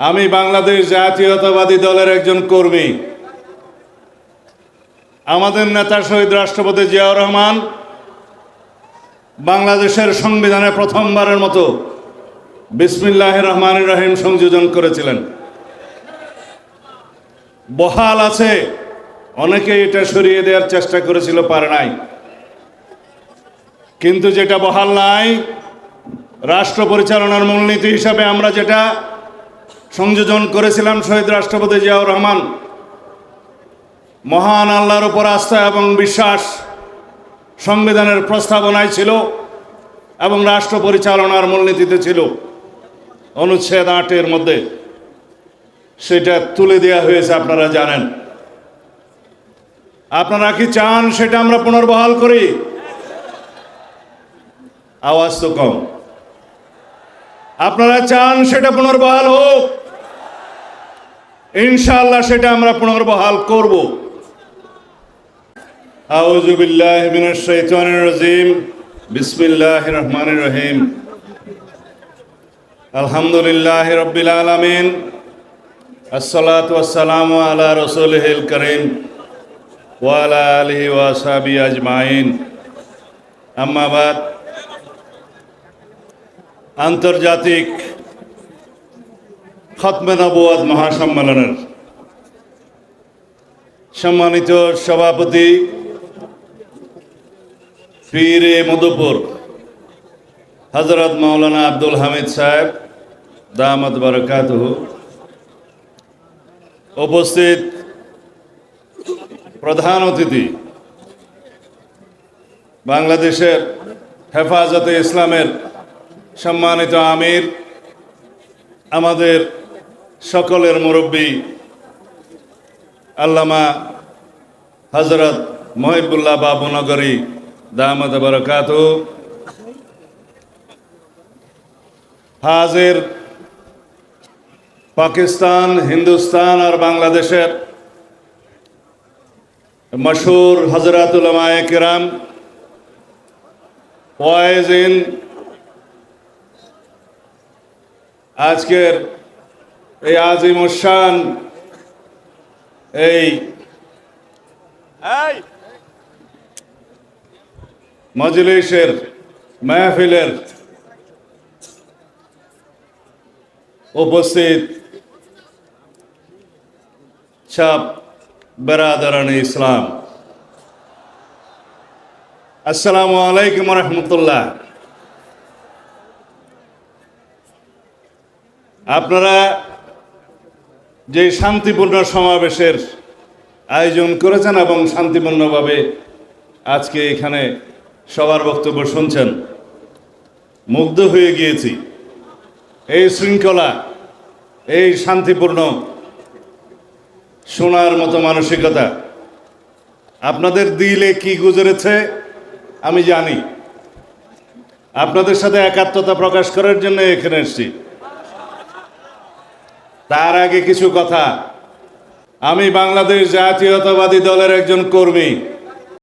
আমি বাংলাদেশ জাতীয়তাবাদী দলের একজন কর্মী। আমাদের নেতা শহীদ রাষ্ট্রপতি জিয়াউর রহমান বাংলাদেশের সংবিধানে প্রথমবারের মতো বিসমিল্লাহ রহমান রহিম সংযোজন করেছিলেন। বহাল আছে অনেকে এটা সরিয়ে দেওয়ার চেষ্টা করেছিল, পারে নাই। কিন্তু যেটা বহাল নাই, রাষ্ট্র পরিচালনার মূলনীতি হিসাবে আমরা যেটা সংযোজন করেছিলাম শহীদ রাষ্ট্রপতি জিয়াউর রহমান। মহান আল্লাহর উপর আস্থা এবং বিশ্বাস সংবিধানের প্রস্তাবনায় ছিল এবং রাষ্ট্র পরিচালনার মূলনীতিতে ছিল। অনুচ্ছেদ আটের মধ্যে সেটা তুলে দেওয়া হয়েছে, আপনারা জানেন। আপনারা কি চান সেটা আমরা পুনর্বহাল করি? আওয়াজ তো কম। আপনারা চান সেটা পুনর্বহাল হোক। ইনশাআল্লাহ সেটা আমরা পুনর্বহাল করব। আউযু বিল্লাহি মিনাশ শাইতানির রাজিম। বিসমিল্লাহির রহমানির রহিম। আলহামদুলিল্লাহি রাব্বিল আলামিন। আসসালাতু ওয়াসসালামু আলা রাসূলিহিল কারীম। ওয়া আলা আলিহি ওয়া আসহাবিহি আজমাইন। আম্মা বাদ। আন্তর্জাতিক খতমে নবুয়াদ মহাসম্মেলনের সম্মানিত সভাপতি পীরে মধুপুর হজরত মৌলানা আব্দুল হামিদ সাহেব দামদ বরকাত উপস্থিত প্রধান অতিথি বাংলাদেশের হেফাজতে ইসলামের সম্মানিত আমির, আমাদের সকলের মুরব্বী আল্লামা হজরত মহিবুল্লাহ বাবুনগরী দামদ বরকাত। হাজির পাকিস্তান, হিন্দুস্তান আর বাংলাদেশের মশহুর হজরতুলমায় কিরাম, ওয়াইজিন, আজকের এই আজিম উসান এই! মজলিসের মেহফিলের উপস্থিত সব বেরাদারান ইসলাম। আসসালামু আলাইকুম রহমতুল্লাহ। আপনারা যে শান্তিপূর্ণ সমাবেশের আয়োজন করেছেন এবং শান্তিপূর্ণভাবে আজকে এখানে সবার বক্তব্য শুনছেন, মুগ্ধ হয়ে গিয়েছি। এই শৃঙ্খলা, এই শান্তিপূর্ণ, শোনার মতো মানসিকতা আপনাদের দিলে কি গুজরেছে আমি জানি। আপনাদের সাথে একাত্মতা প্রকাশ করার জন্য এখানে এসেছি। তার আগে কিছু কথা। আমি বাংলাদেশ জাতীয়তাবাদী দলের একজন কর্মী।